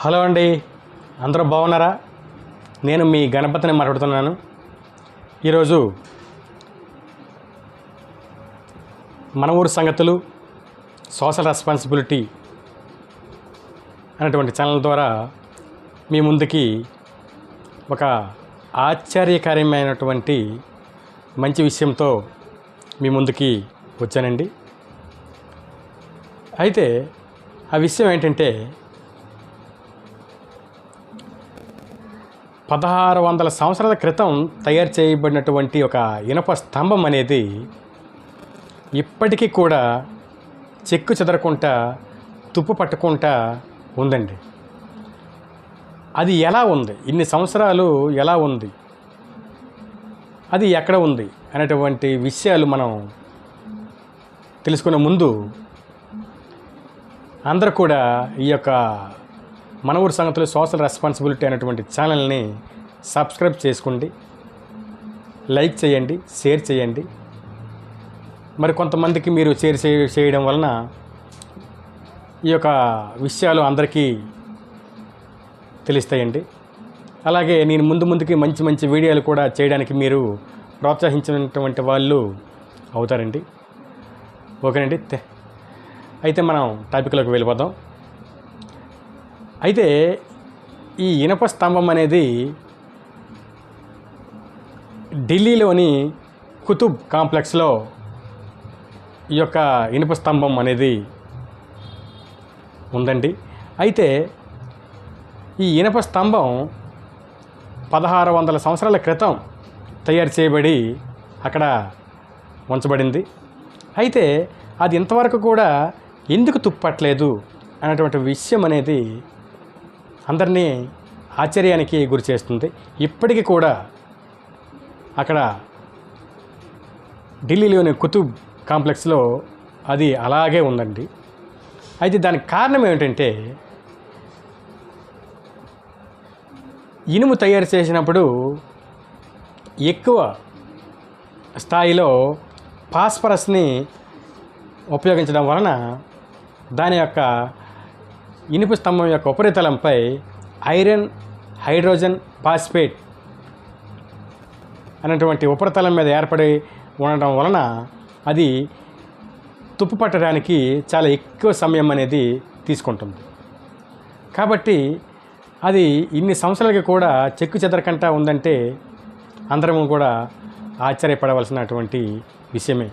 Hello అండి. అందరూ బాగున్నారా? నేను మీ గణపతిని మాట్లాడుతున్నాను. ఈరోజు మన ఊరు సంగతులు సోషల్ రెస్పాన్సిబిలిటీ అనేటువంటి ఛానల్ ద్వారా మీ ముందుకి ఒక ఆశ్చర్యకరమైనటువంటి మంచి విషయంతో మీ ముందుకి వచ్చానండి. అయితే ఆ విషయం ఏంటంటే పదహారు వందల సంవత్సరాల క్రితం తయారు చేయబడినటువంటి ఒక ఇనప స్తంభం అనేది ఇప్పటికీ కూడా చెక్కు చెదరకుండా తుప్పు పట్టకుండా ఉందండి. అది ఎలా ఉంది? ఇన్ని సంవత్సరాలు ఎలా ఉంది? అది ఎక్కడ ఉంది? అనేటువంటి విషయాలు మనం తెలుసుకునే ముందు అందరూ కూడా ఈ యొక్క మన ఊరి సంగతులు సోషల్ రెస్పాన్సిబిలిటీ అనేటువంటి ఛానల్ని సబ్స్క్రైబ్ చేసుకోండి లైక్ చేయండి షేర్ చేయండి. మరి కొంతమందికి మీరు షేర్ చే- చేయడం వలన ఈ యొక్క విషయాలు అందరికీ తెలుస్తాయండి. అలాగే నేను ముందు ముందుకి మంచి మంచి వీడియోలు కూడా చేయడానికి మీరు ప్రోత్సహించినటువంటి వాళ్ళు అవుతారండి. ఓకేనండి. అయితే మనం టాపిక్లోకి వెళ్ళిపోదాం. అయితే ఈ ఇనప స్తంభం అనేది ఢిల్లీలోని కుతుబ్ కాంప్లెక్స్లో ఈ యొక్క ఇనుప స్తంభం అనేది ఉందండి. అయితే ఈ ఇనప స్తంభం పదహారు వందల సంవత్సరాల క్రితం తయారు చేయబడి అక్కడ ఉంచబడింది. అయితే అది ఇంతవరకు కూడా ఎందుకు తుప్పట్లేదు అనేటువంటి విషయం అనేది అందరినీ ఆశ్చర్యానికి గురి చేస్తుంది. ఇప్పటికీ కూడా అక్కడ ఢిల్లీలోని కుతుబ్ కాంప్లెక్స్లో అది అలాగే ఉందండి. అయితే దానికి కారణం ఏమిటంటే ఇనుము తయారు చేసినప్పుడు ఎక్కువ స్థాయిలో ఫాస్ఫరస్ని ఉపయోగించడం వలన దాని యొక్క ఇనుప స్తంభం యొక్క ఉపరితలంపై ఐరన్ హైడ్రోజన్ ఫాస్ఫేట్ అనేటువంటి ఉపరితలం మీద ఏర్పడి ఉండడం వలన అది తుప్పు పట్టడానికి చాలా ఎక్కువ సమయం అనేది తీసుకుంటుంది. కాబట్టి అది ఇన్ని సంవత్సరాలకి కూడా చెక్కు చెదరకంటా ఉందంటే అందరము కూడా ఆశ్చర్యపడవలసినటువంటి విషయమే.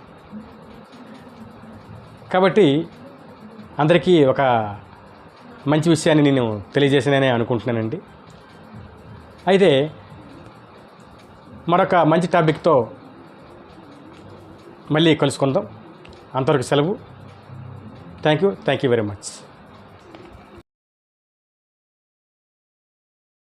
కాబట్టి అందరికీ ఒక మంచి విషయాన్ని నేను తెలియజేసిననే అనుకుంటున్నానండి. అయితే మరొక మంచి టాపిక్తో మళ్ళీ కలుసుకుందాం. అంతవరకు సెలవు. Thank you. Thank you very much.